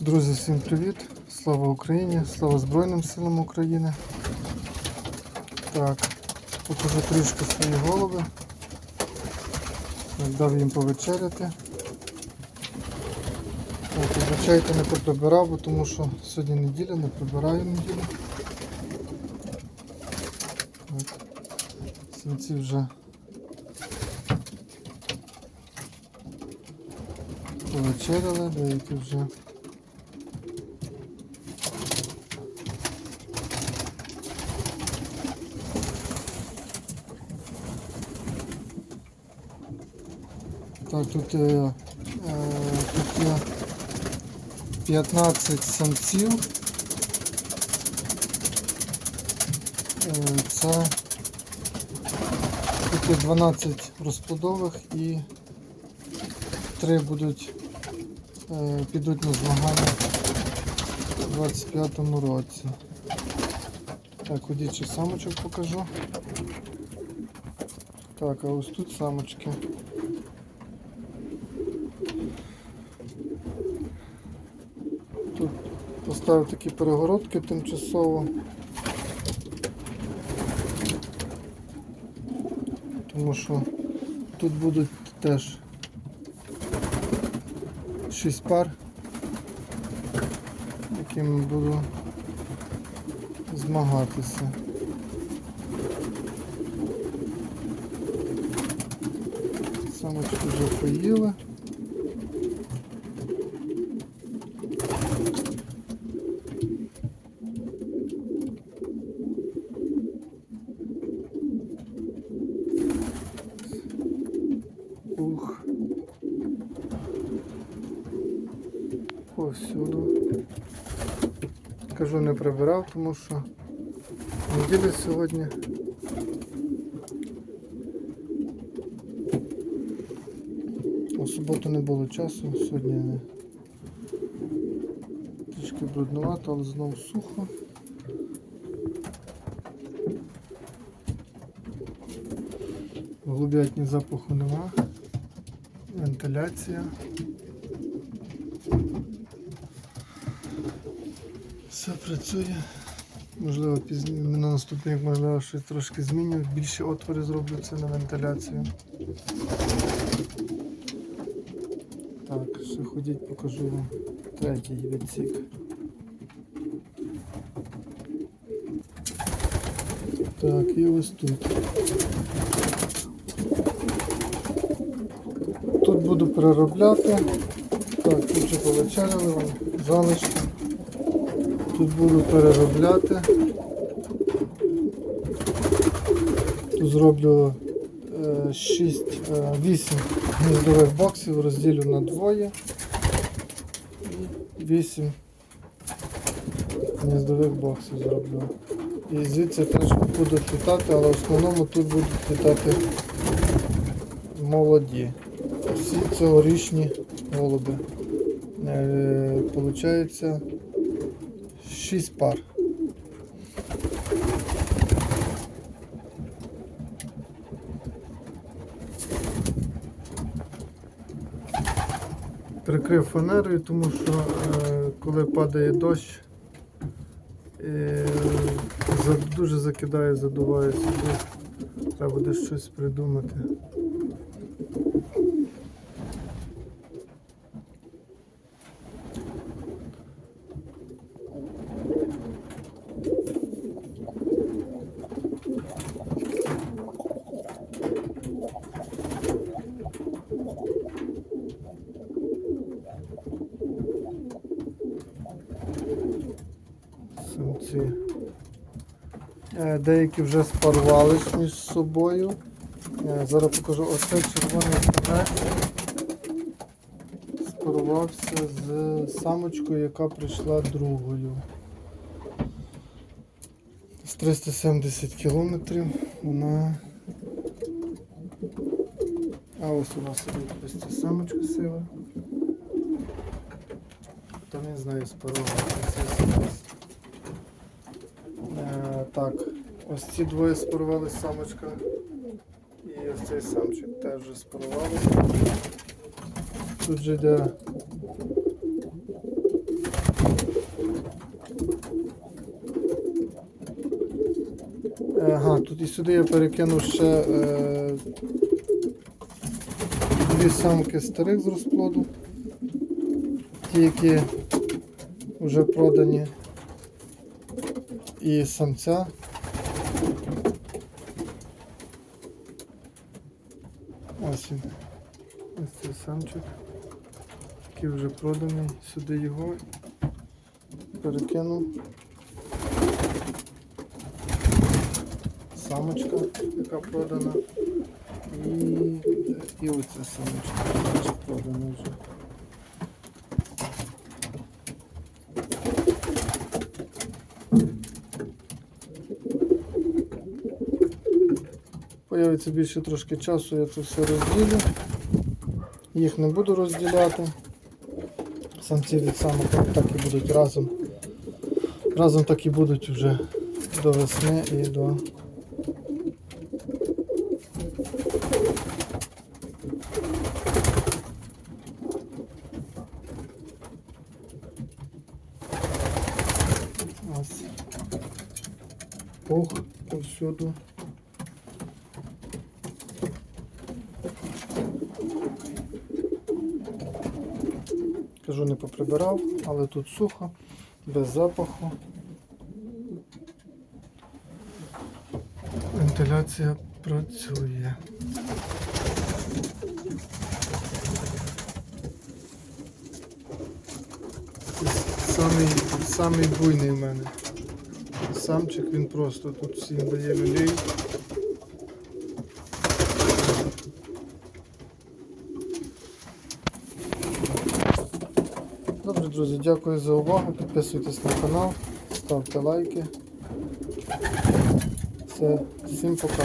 Друзі, всім привіт! Слава Україні! Слава Збройним силам України! Так, покажу трішки свої голови. Дав їм повечеряти. Вибачайте, не поприбирав, бо тому що сьогодні неділя, не прибираю неділю. Сінці вже повечеряли, деякі вже. Так, тут, е, е, тут є 15 самців. Е, це тут є 12 розплодових і 3 будуть е, підуть на змагання у 25-му році. Так, ходячи самочок покажу. Так, а ось тут самочки. Тут поставив такі перегородки тимчасово. Тому що тут будуть теж 6 пар, якими буду змагатися. Самочки вже поїли. Повсюду. Кажу, не прибирав, тому що неділя сьогодні. У суботу не було часу, сьогодні не. трішки бруднувато, але знову сухо. В голубятні запаху нема. Вентиляція. Все працює. Можливо, пізніше на наступний можливо, щось трошки зміню. Більше отвори зроблю це на вентиляцію. Так, ще ходіть, покажу вам третій відсік. Так, і ось тут. Тут буду переробляти. Так, тут вже повечеряли вам залишки. Тут буду переробляти. Тут зроблю 6, 8 гніздових боксів, розділю на двоє. І 8 гніздових боксів зроблю. І звідси теж будуть літати, але в основному тут будуть літати молоді. Всі цьогорічні голуби. Е, Получається 6 пар. Прикрив фанерою, тому що е, коли падає дощ, е, дуже закидає, задуває сюди. Треба буде щось придумати. Самці. Е, Деякі вже спарувались між собою. Е, Зараз покажу оцей червоний самець спарувався з самочкою, яка прийшла другою. З 370 кілометрів вона. А ось у нас сидить ось ця самочка сива. Та не знаю, самець. Е, так, ось ці двоє спорвали самочка. І ось цей самчик теж спорували. Тут же йде. Е, ага, тут і сюди я перекину ще е, дві самки старих з розплоду, ті, які вже продані. І самця. Ось він. Ось цей самчик. Який вже проданий. Сюди його перекинув. Самочка, яка продана. І, і оця самочка, яка продана вже. Появиться більше трошки часу, я це все розділю. Їх не буду розділяти. Самці від самок так і будуть разом. Разом так і будуть вже до весни і до. Ось. Пух повсюду. Кажу, не поприбирав, але тут сухо, без запаху. Вентиляція працює. Самий, самий буйний в мене. Самчик він просто тут всім дає люлей. Друзі, дякую за увагу. Підписуйтесь на канал, ставте лайки. Все, всім пока.